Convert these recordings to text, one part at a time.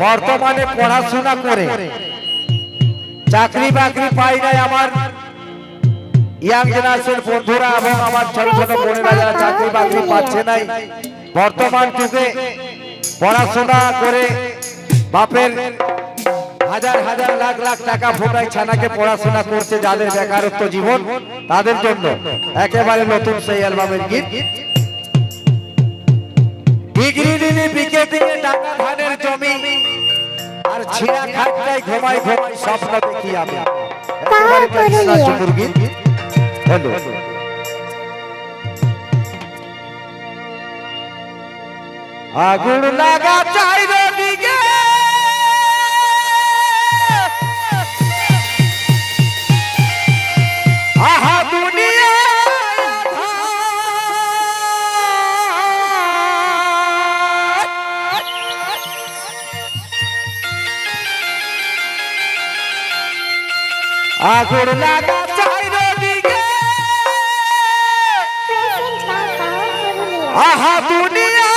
বর্তমানে পড়াশোনা করে। চাকরি বাকরি পাই নাই আমার। ইয়াং জেনারেশন বন্ধুরা এবং আমার ছোট ছোট বোনেরা যারা চাকরি বাকরি পাচ্ছে নাই, বর্তমান যুগে পড়াশোনা করে বাপের হাজার হাজার লাখ লাখ টাকা ফোটায় ছানাকে পড়াশোনা করছে যাদের বেকারত্ব জীবন তাদের জন্য। একেবারে নতুন সেই অ্যালবামের গীত। ডিগ্রি দিনে বিকে দিনে টাকা আর ছিঁড়া খাটটাই ঘুমাই ঘুমাই স্বপ্ন দেখি আমি একেবারে কৃষ্ণা চতুর গীত হ্যালো আগুন লাগা চাইবে দিকে আগুন লাগা চাইবে দিকে Present by Power Heavenly. আহা দুনিয়া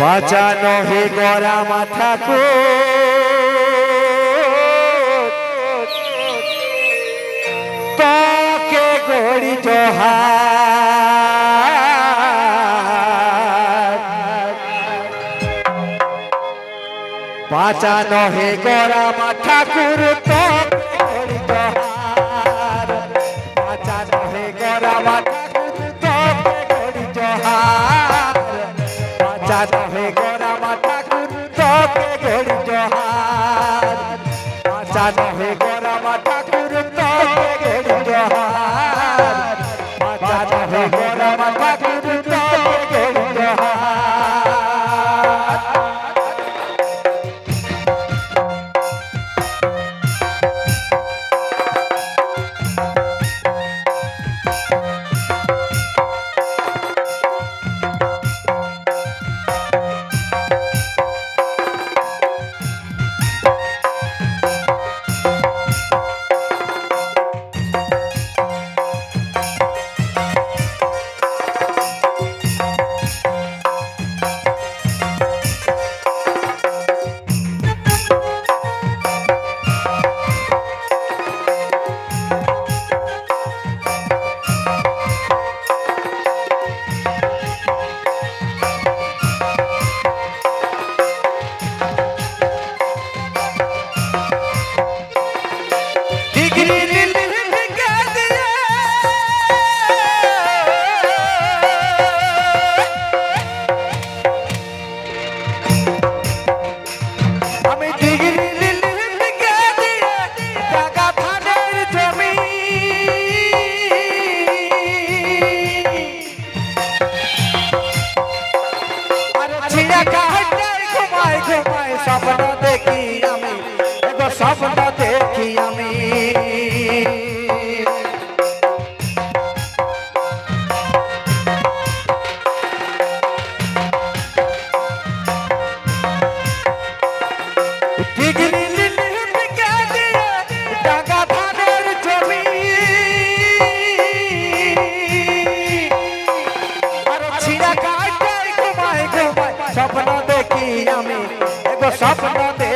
বাঁচানো হে গড়া মাথা কো তাকে গড়ি জহার। বাঁচানো হে গড়া ঠাকুর তো করি জহার বাঁচানো হে গড়া ঠাকুর তো জহার বাঁচানো হে গড়া ঠাকুর তো জহার বাঁচানো হে গড়া ঠাকুর তো জহার বাঁচানো হে গড়া ঠাকুর কাটাই ঘুমাই ঘুমাই স্বপ্ন দেখি আমি। এগো স্বপ্ন দেখি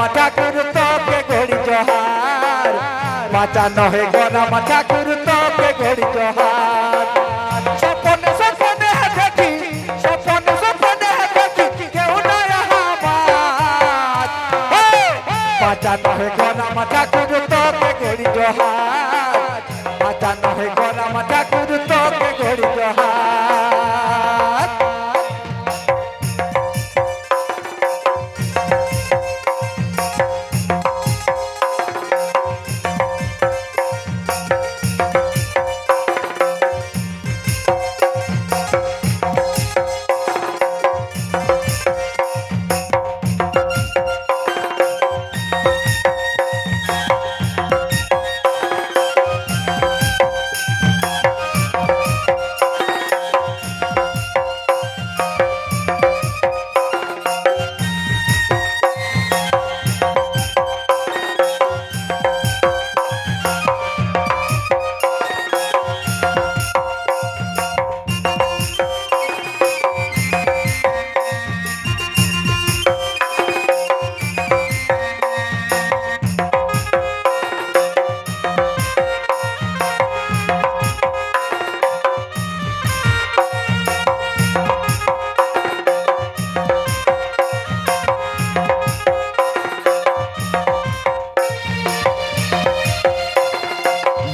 নহে গনা মাথা কুর তোকে ঘড়ি জহার। বাঁচা নহে গনা মাথা কুর তোকে ঘড়ি জহার। স্বপনে স্বপনে দেখি স্বপনে স্বপনে দেখি কেউ নয় আমার। বাঁচা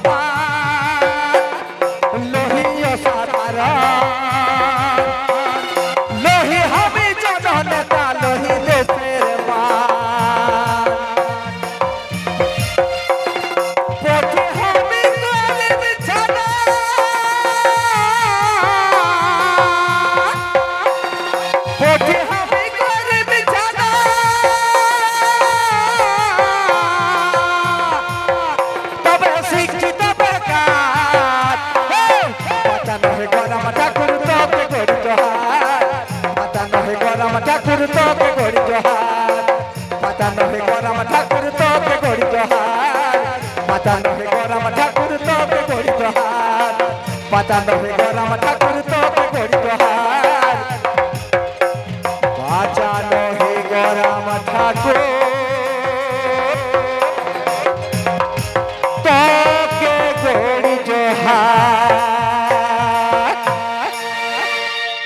papai. গড়ি জহার। মাতা নহে গরম ঠাকুর তবে গড়ি জহার। মাতা নহে গরম ঠাকুর তোকে গড়ি জহার। মাতা নহে গরম ঠাকুর